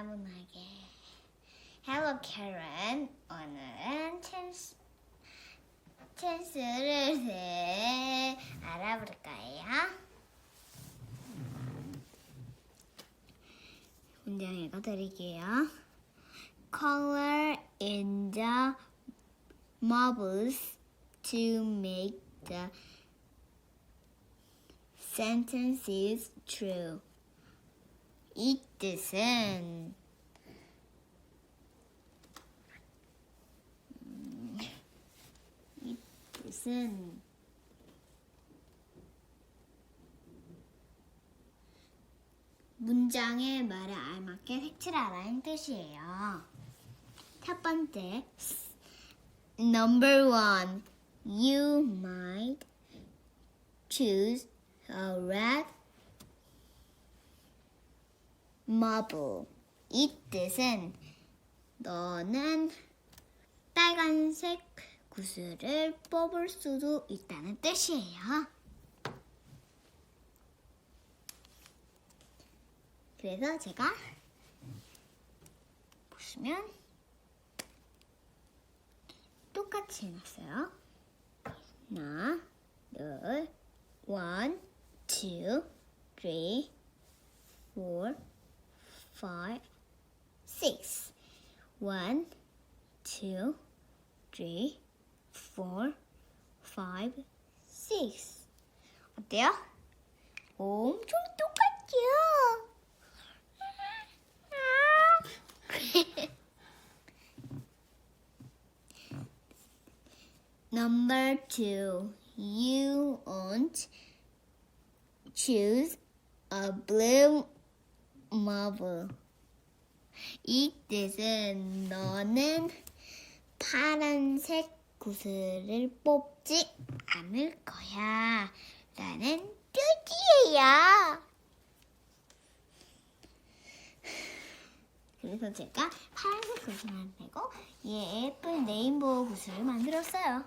차분하게. Hello, Karen. 오늘은 찬스, 찬스를 네, 알아볼 거예요. 문장 읽어드릴게요. Color in the marbles to make the sentences true. 이 뜻은 음, 이 뜻은 문장의 말에 알맞게 색칠하라는 뜻이에요. 첫 번째, number one, you might choose a red marble. 이 뜻은 너는 빨간색 구슬을 뽑을 수도 있다는 뜻이에요. 그래서 제가 보시면 똑같이 해놨어요. 하나, 둘, one, two, three, four, five, six. One, two, three, four, five, six. 어때요? 엄청 똑같죠? Number two, you won't choose a blue marble. 이 뜻은 너는 파란색 구슬을 뽑지 않을 거야. 라는 뜻이에요. 그래서 제가 파란색 구슬만 빼고 예쁜 레인보우 구슬을 만들었어요.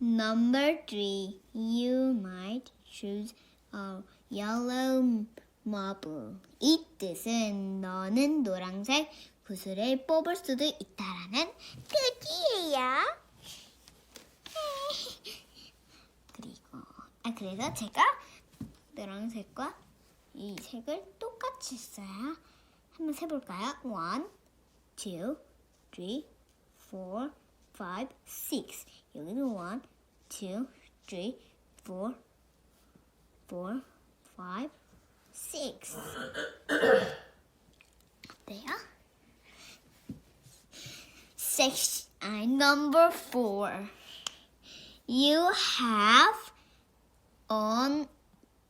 Number three, you might choose a yellow marble. 이 뜻은 너는 노란색 구슬을 뽑을 수도 있다라는 뜻이에요. 그리고 아 그래서 제가 노란색과 이 색을 똑같이 써요. 한번 세볼까요? One, two. 여기는 one, two, three, four, four, five, six. 어때요? Section number four. You have an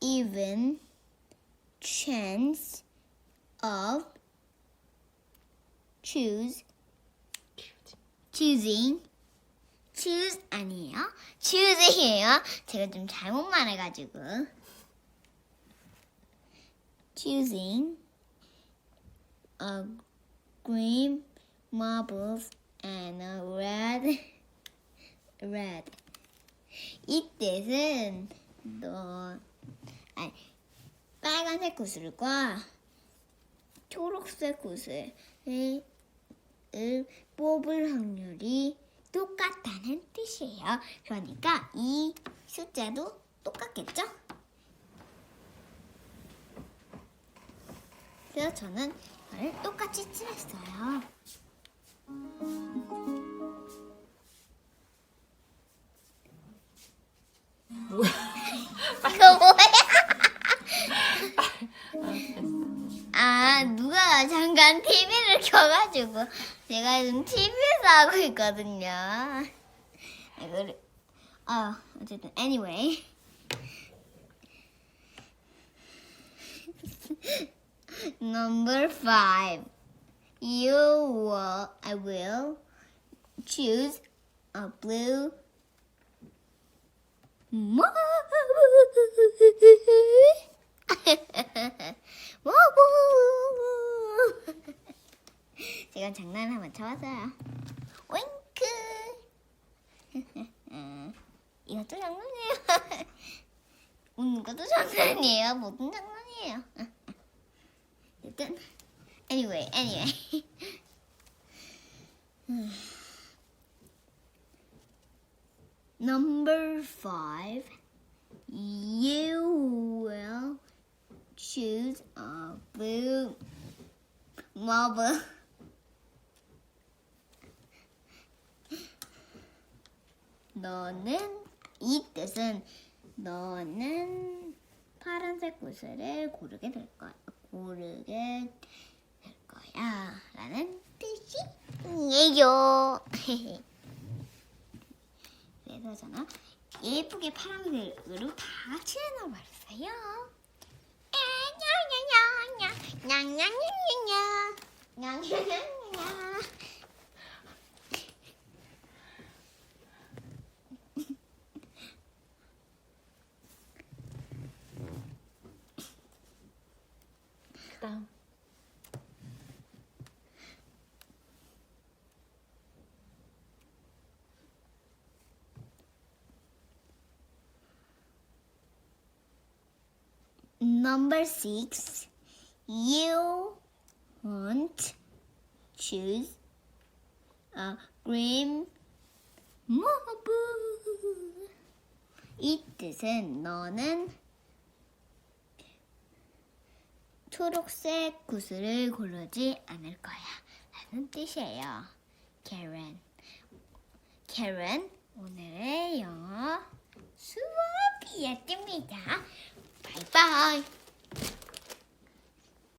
even chance of choose choosing choose 아니에요 choose이에요 제가 좀 잘못 말해가지고 Choosing a green marbles and a red red 이 뜻은 너 아니 빨간색 구슬과 초록색 구슬을 을 뽑을 확률이 똑같다는 뜻이에요. 그러니까 이 숫자도 똑같겠죠? 그래서 저는 이걸 똑같이 칠했어요. 이거 뭐야? 아, 누가 잠깐 TV를 켜가지고 제가 지금 TV에서 하고 있거든요. 이거를 아 어쨌든 anyway number five you will I will choose a blue marble. 제가 장난 한번 쳐봤어요. 윙크. 이것도 장난이에요. 웃는 것도 장난이에요. 모든 장난이에요. 일단 anyway, anyway. Number five, you will choose a blue marble. 너는 이 뜻은 너는 파란색 구슬을 고르게 될 거야. 고르게 될 거야. 라는 뜻이에요. 그래서잖아. 예쁘게 파란색으로 다 칠해놓은 말했어요. 냥냥냥냥냥냥냥냥냥 냥냥냥냥 다 음. Number six, you won't choose a green marble. 이 뜻은 너는 초록색 구슬을 고르지 않을 거야. 라는 뜻이에요. Karen. 오늘의 영어 수업이 었습니다. 바이바이.